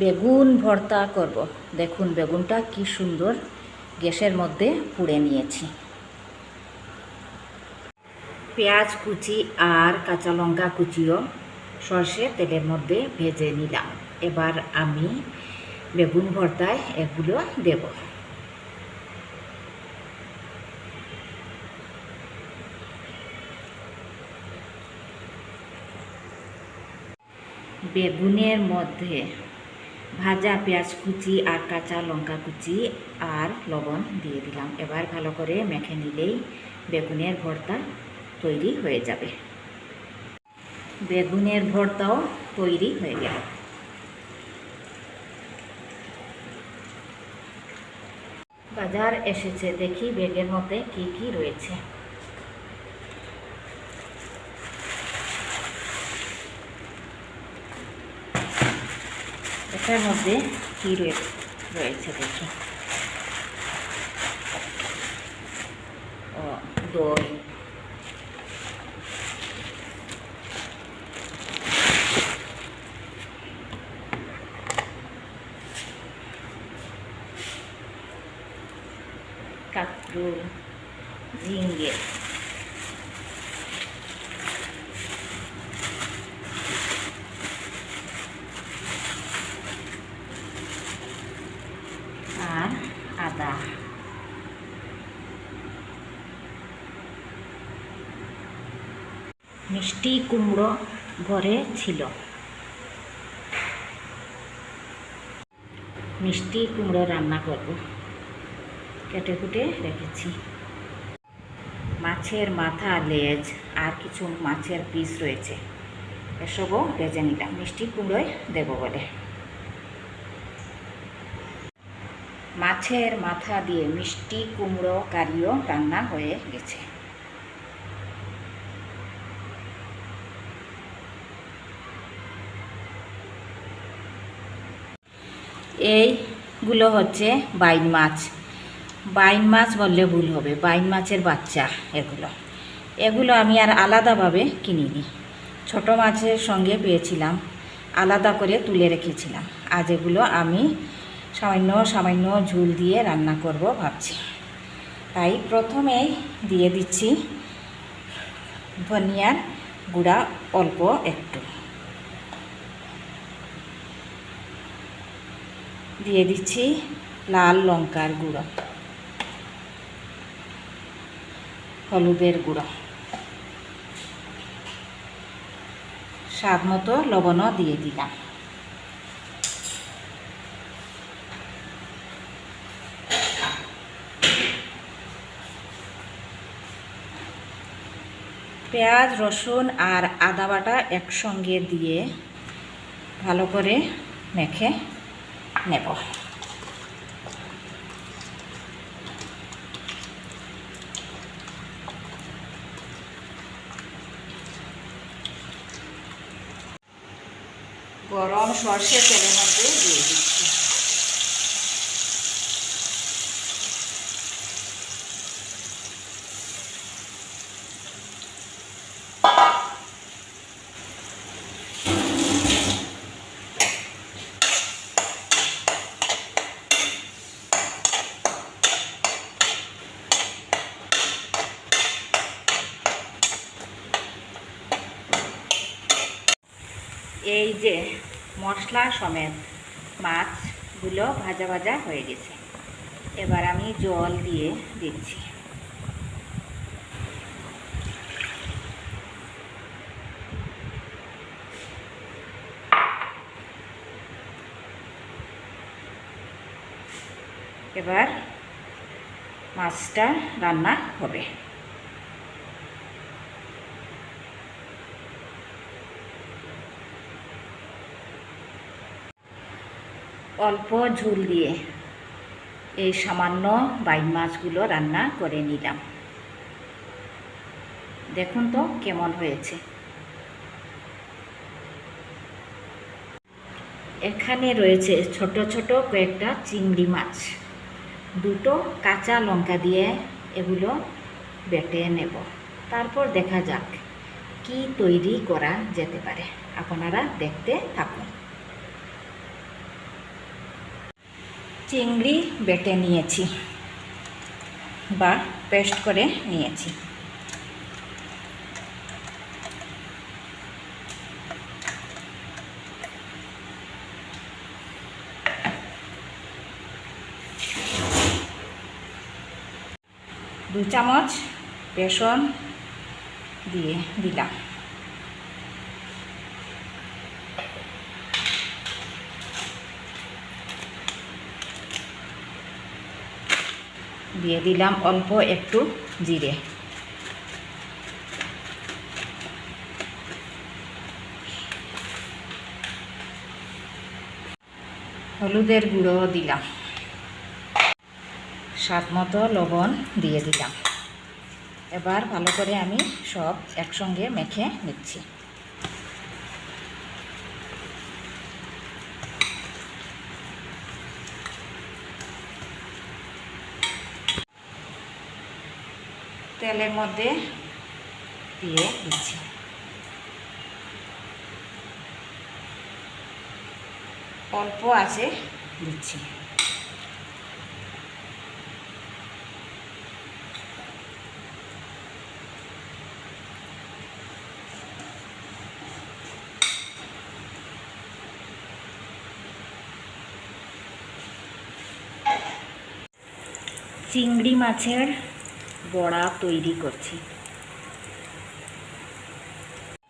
বেগুন ভর্তা করব। দেখুন বেগুনটা কি সুন্দর গ্যাসের মধ্যে পুড়ে নিয়েছি। পেঁয়াজ কুচি আর কাঁচা লঙ্কা কুচিও সর্ষে তেলের মধ্যে ভেজে নিলাম। এবার আমি বেগুন ভর্তায় এগুলো দেব। বেগুনের মধ্যে ভাজা পেঁয়াজ কুচি আর কাঁচা লঙ্কা কুচি আর লবণ দিয়ে দিলাম। এবার ভালো করে মেখে নিলেই বেগুনের ভর্তা তৈরি হয়ে যাবে। বেগুনের ভর্তাও তৈরি হয়ে গেল। বাজার এসেছে, দেখি বেগের মধ্যে কি কি রয়েছে। এটার মধ্যে কি রয়ে- রয়েছে দেখি ও দই কাঁকরুল ঝিঙ্গে আর আদা মিষ্টি কুমড়ো ঘরে ছিল। মিষ্টি কুমড়ো রান্না করব। কেটে কুটে রেখেছি। মাছের মাথা, লেজ আর কিছু মাছের পিস রয়েছে। এসবও ভেজে নিলাম। মিষ্টি কুমড়োয় দেব বলে। মাছের মাথা দিয়ে মিষ্টি কুমড়ো কারিও রান্না হয়ে গেছে। এইগুলো হচ্ছে বাইন মাছ। বাইন মাছ বললে ভুল হবে, বাইন মাছের বাচ্চা এগুলো। এগুলো আমি আর আলাদাভাবে কিনিনি। ছোট মাছের সঙ্গে পেয়েছিলাম, আলাদা করে তুলে রেখেছিলাম। আজ এগুলো আমি সামান্য সামান্য ঝুল দিয়ে রান্না করব ভাবছি। তাই প্রথমেই দিয়ে দিচ্ছি ধনিয়ার গুঁড়া অল্প একটু। দিয়ে দিচ্ছি লাল লঙ্কার গুঁড়ো। হলুদের গুঁড়ো। স্বাদ মতো লবণও দিয়ে দিলাম। পেঁয়াজ, রসুন আর আদা বাটা একসঙ্গে দিয়ে ভালো করে মেখে নেব। গরম সর্ষে তেলের মধ্যে দিয়ে দিচ্ছি। এই যে মশলা সমেত মাছগুলো ভাজা ভাজা হয়ে গেছে। এবার আমি জল দিয়ে দিচ্ছি। এবার মাছটা রান্না হবে। অল্প ঝোল দিয়ে এই সামান্য বাইন মাছগুলো রান্না করে নিলাম। দেখুন তো কেমন হয়েছে। এখানে রয়েছে ছোট ছোট কয়েকটা চিংড়ি মাছ। দুটো কাঁচা লঙ্কা দিয়ে এগুলো বেটে নেব। তারপর দেখা যাক কি তৈরি করা যেতে পারে। আপনারা দেখতে থাকুন। চিংড়ি বেটে নিয়েছি বা পেস্ট করে নিয়েছি। দু চামচ বেসন দিয়ে দিলাম। দিয়ে দিলাম অল্প একটু জিরে। হলুদের গুঁড়ো দিলাম। স্বাদ মতো লবণ দিয়ে দিলাম। এবার ভালো করে আমি সব একসঙ্গে মেখে নিচ্ছি। তেলের মধ্যে দিয়ে দিচ্ছি। অল্প আছে দিচ্ছি। চিংড়ি মাছের বড়া তৈরি করছি।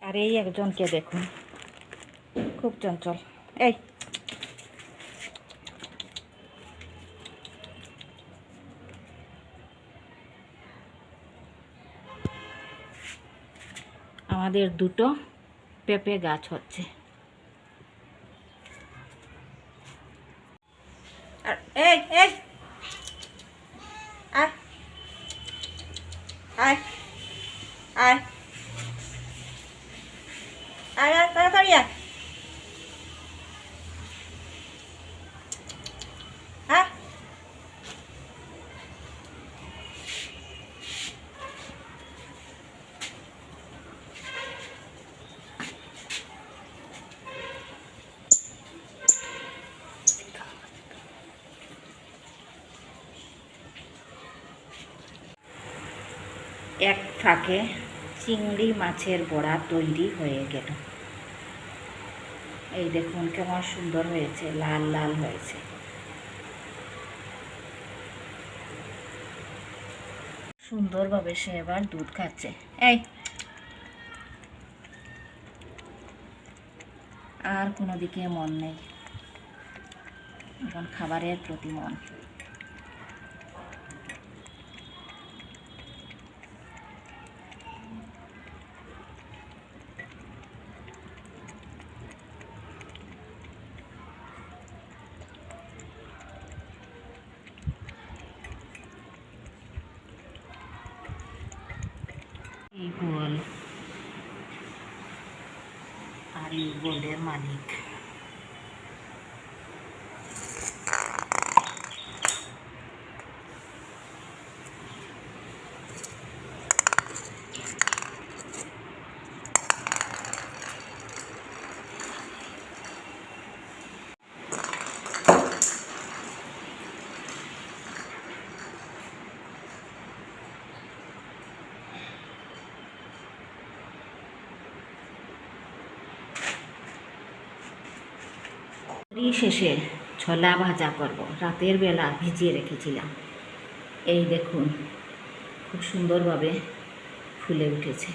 আর এই একজনকে দেখুন। খুব চঞ্চল। এই। আমাদের দুটো পেঁপে গাছ হচ্ছে। আর এই এই। আয়। আয় আয়। আয় তাড়াতাড়ি আয়। ফাঁকে চিংড়ি মাছের বড়া তৈরি হয়ে গেল। এই দেখুন কেমন সুন্দর হয়েছে, লাল লাল হয়েছে। সুন্দরভাবে সে এবার দুধ খাচ্ছে। এই। আর কোনো দিকে মন নেই। এখন খাবারের প্রতি মন। আর ইগলের মালিক শেষে ছোলা ভাজা করব। রাতের বেলা ভিজিয়ে রেখেছিলাম। এই দেখুন, খুব সুন্দরভাবে ফুলে উঠেছে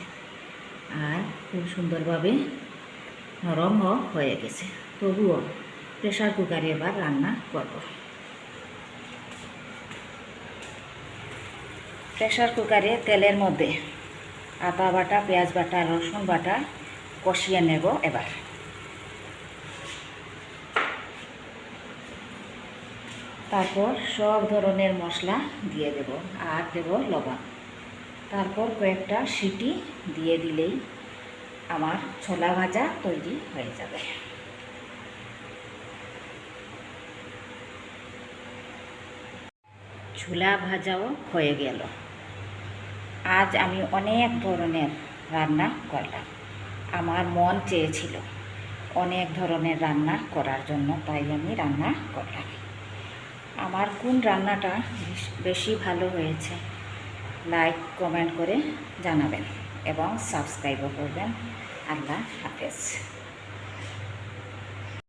আর খুব সুন্দরভাবে নরমও হয়ে গেছে। তবুও প্রেশার কুকারে এবার রান্না করব। প্রেশার কুকারে তেলের মধ্যে আদা বাটা, পেঁয়াজ বাটা, রসুন বাটা কষিয়ে নেব এবার। তারপর সব ধরনের মশলা দিয়ে দেব, আর দেব লবণ। তারপর কয়েকটা সিটি দিয়ে দিলেই আমার ছোলা ভাজা তৈরি হয়ে যাবে। ছোলা ভাজাও হয়ে গেল। আজ আমি অনেক ধরনের রান্না করলাম। আমার মন চেয়েছিল অনেক ধরনের রান্না করার জন্য, তাই আমি রান্না করলাম। আমার কোন রান্নাটা বেশ- ভালো হয়েছে? লাইক কমেন্ট করে জানাবেন এবং সাবস্ক্রাইবও করবেন। আল্লাহ হাফেজ।